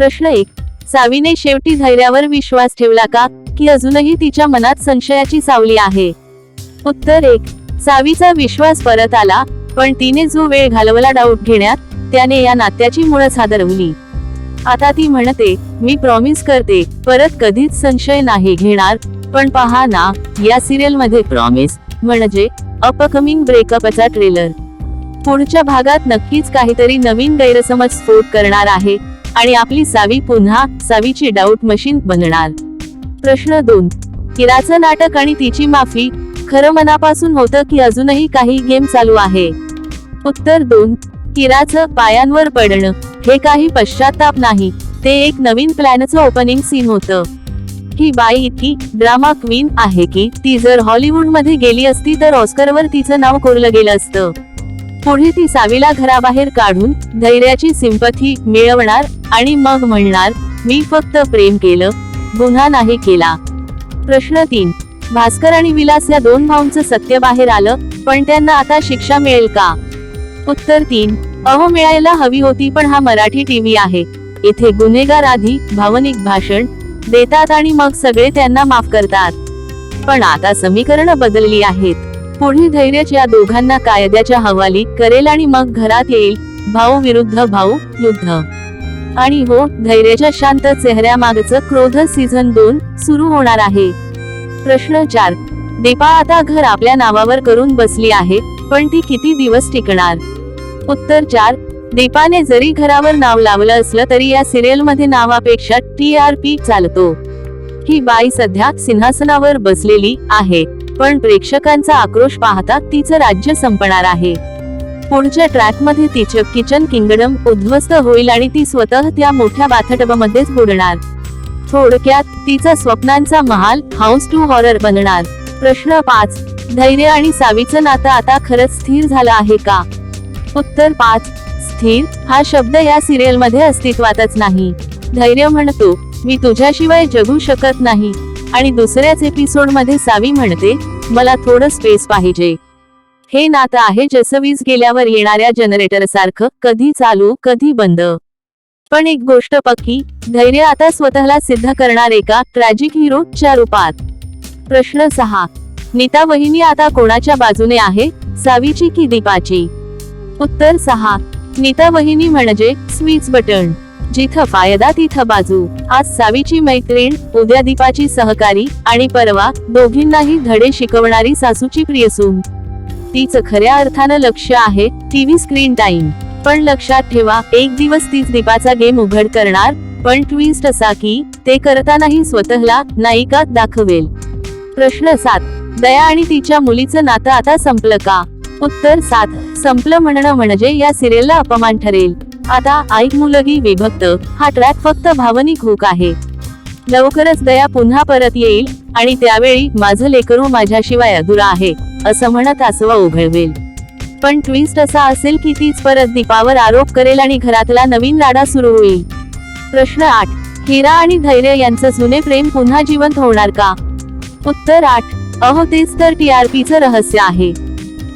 प्रश्न एक. सावीने शेवटी धैर्यावर विश्वास ठेवला का की अजूनही तिच्या मनात संशयाची सावली आहे? उत्तर एक. सावीचा विश्वास परत आला पण तिने जो वेळ घालवला डाऊट घेण्यात त्याने या नात्याची मुळच हादरवली आता ती म्हणते मी प्रॉमिस करते परत कधीच संशय नाही घेणार पण पहा ना या सिरियलमध्ये प्रॉमिस म्हणजे अपकमिंग ब्रेकअपचा ट्रेलर पुढच्या भागात नक्कीच काहीतरी नवीन गैरसमज स्फोट करणार आहे आणि आपली सावी पुन्हा सावीची डाऊट मशीन बनणार. प्रश्न दोन. किराचं नाटक आणि तिची माफी. खरं मनापासून होतं की अजूनही काही गेम चालू आहे. उत्तर दोन. किराचं पायांवर पडणं. हे काही पश्चाताप नाही. ते एक नवीन प्लॅनचं ओपनिंग सीन होतं. ही बाई इतकी ड्रामा क्वीन आहे की ती जर हॉलिवूडमध्ये गेली असती तर ऑस्करवर तिचं नाव कोरलं गेलं असतं. पुढे ती सावीला घराबाहेर काढून धैर्याची सिंपथी मिळवणार आणि मग म्हणणार मी फक्त प्रेम केलं गुन्हा नाही केला. प्रश्न तीन. भास्कर आणि विलास या दोन भाऊंचं सत्य बाहेर आलं पण त्यांना आता शिक्षा मिळेल का? उत्तर तीन. अहो मिळायला हवी होती पण हा मराठी टीव्ही आहे. इथे गुन्हेगार आधी भावनिक भाषण देतात आणि मग सगळे त्यांना माफ करतात. पण आता समीकरणं बदलली आहेत. पुढे धैर्यच या दोघांना कायद्याच्या हवाली करेल आणि मग घरात येईल भाऊ विरुद्ध भाऊ युद्ध. आणि हो धैर्याच्या शांत चेहऱ्यामागचं क्रोध सीझन दोन सुरू होणार आहे. प्रश्न चार दीपा आता घर आपल्या नावावर करून बसली आहे पण ती किती दिवस टिकणार? उत्तर चार दीपाने जरी घरावर नाव लावलं असलं तरी या सिरियलमध्ये नावापेक्षा टी आर पी चालतो. ही बाई सध्या सिंहासनावर बसलेली आहे. पण प्रेक्षकांचा आक्रोश पाहता तिचं राज्य संपणार आहे. पुढच्या ट्रॅकमध्ये तिचं किचन किंगडम उद्ध्वस्त होईल आणि ती स्वतः त्या मोठ्या बाथटबमध्येच बुडणार. थोडक्यात तिचा स्वप्नांचा महाल हाऊस टू हॉरर बनणार. प्रश्न पाच धैर्य आणि सावीचं नातं आता खरंच स्थिर झालं आहे का? उत्तर पाच स्थिर हा शब्द या सिरियलमध्ये अस्तित्वातच नाही. धैर्य म्हणतो मी तुझ्याशिवाय जगू शकत नाही. आणि दुसऱ्याच एपिसोडमध्ये सावी म्हणते मला थोडं स्पेस पाहिजे. हे नातं आहे जसं वीज गेल्यावर येणाऱ्या जनरेटर सारखं कधी चालू कधी बंद. पण एक गोष्ट पक्की धैर्य आता स्वतःला सिद्ध करणार एका ट्रॅजिक हिरो च्या रूपात. प्रश्न सहा. नीता वहिनी आता कोणाच्या बाजूने आहे सावीची की दीपाची? उत्तर सहा. नीता वहिनी म्हणजे स्विच बटन. जिथं फायदा तिथं बाजू. आज सावीची मैत्रीण उद्या दीपाची सहकारी आणि परवा दोघींनाही धडे शिकवणारी सासूची प्रियसून तीच खऱ्या अर्थानं लक्ष आहे टीव्ही स्क्रीन टाइम पण लक्षात ठेवा एक दिवस तीच दीपाचा गेम उघड करणार पण ट्विस्ट असा की ते करतानाही स्वतःला नायिका दाखवेल. प्रश्न सात. दया आणि तिच्या मुलीचं नातं आता संपलं का? उत्तर सात. संपलं म्हणणं म्हणजे या सिरियलला अपमान ठरेल. आता ऐक मुलगी विभक्त. हा ट्रॅक फक्त भावनिक हुक आहे. लवकरच दया पुन्हा परत येईल आणि त्यावेळी माझं लेकरू माझ्याशिवाय अधुरा आहे असं म्हणत आसवा उघळवेल पण ट्विस्ट असा असेल की तीच परत दीपावर आरोप करेल आणि घरातला नवीन राडा सुरू होईल. प्रश्न आठ. हिरा आणि धैर्य यांचं जुने प्रेम पुन्हा जिवंत होणार का? उत्तर आठ. अहो तेच तर टीआरपीचं रहस्य आहे.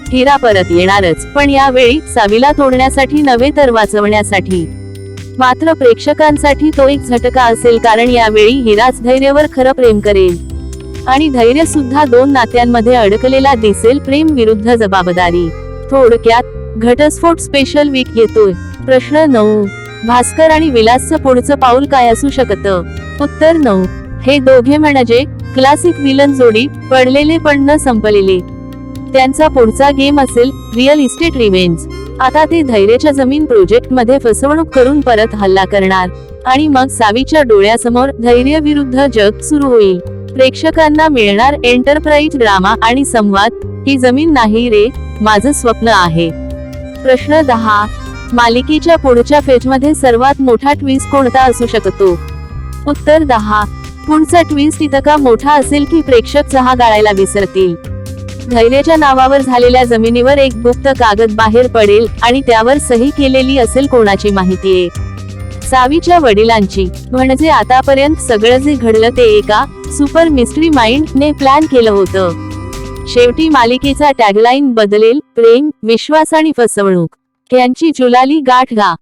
हिरा परत येणारच पण यावेळी सावीला तोडण्यासाठी नव्हे तर वाचवण्यासाठी. मात्र प्रेक्षकांसाठी तो एक झटका असेल कारण यावेळी हिराच धैर्यवर खरं प्रेम करेल. आणि धैर्य सुद्धा दोन नात्यांमध्ये अडकलेला दिसेल प्रेम विरुद्ध जबाबदारी. थोडक्यात घटस्फोट स्पेशल वीक येतोय. प्रश्न नऊ. भास्कर आणि विलासचं पुढचं पाऊल काय असू शकतं? उत्तर नऊ. हे दोघे म्हणजे क्लासिक विलन जोडी पडलेले पण न संपलेले. त्यांचा पुढचा गेम असेल रिअल इस्टेट रिव्हेंज. आता ते धैर्याच्या जमीन प्रोजेक्टमध्ये फसवणूक करून परत हल्ला करणार. आणि मग सावीच्या डोळ्यासमोर धैर्य विरुद्ध जग सुरू होईल. प्रेक्षकांना मिळणार एंटरप्राइज ड्रामा आणि संवाद ही जमीन नाही रे माझं स्वप्न आहे. प्रश्न दहा मालिकेच्या पुढच्या फेजमध्ये सर्वात मोठा ट्विस्ट कोणता असू शकतो? उत्तर दहा पुढचा ट्विस्ट इतका मोठा असेल की प्रेक्षक चहा गाळायला विसरतील. धैर्याच्या नावावर झालेल्या जमिनीवर एक गुप्त कागद बाहेर पडेल आणि त्यावर सही केलेली असेल कोणाची माहितीये सावीच्या वडिलांची. म्हणजे आतापर्यंत सगळं जे घडलं ते एका सुपर मिस्ट्री माइंड ने प्लॅन केलं होतं. शेवटी मालिकेचा टॅगलाईन बदलेल प्रेम विश्वास आणि फसवणूक. यांची जुलाली गाठ गा.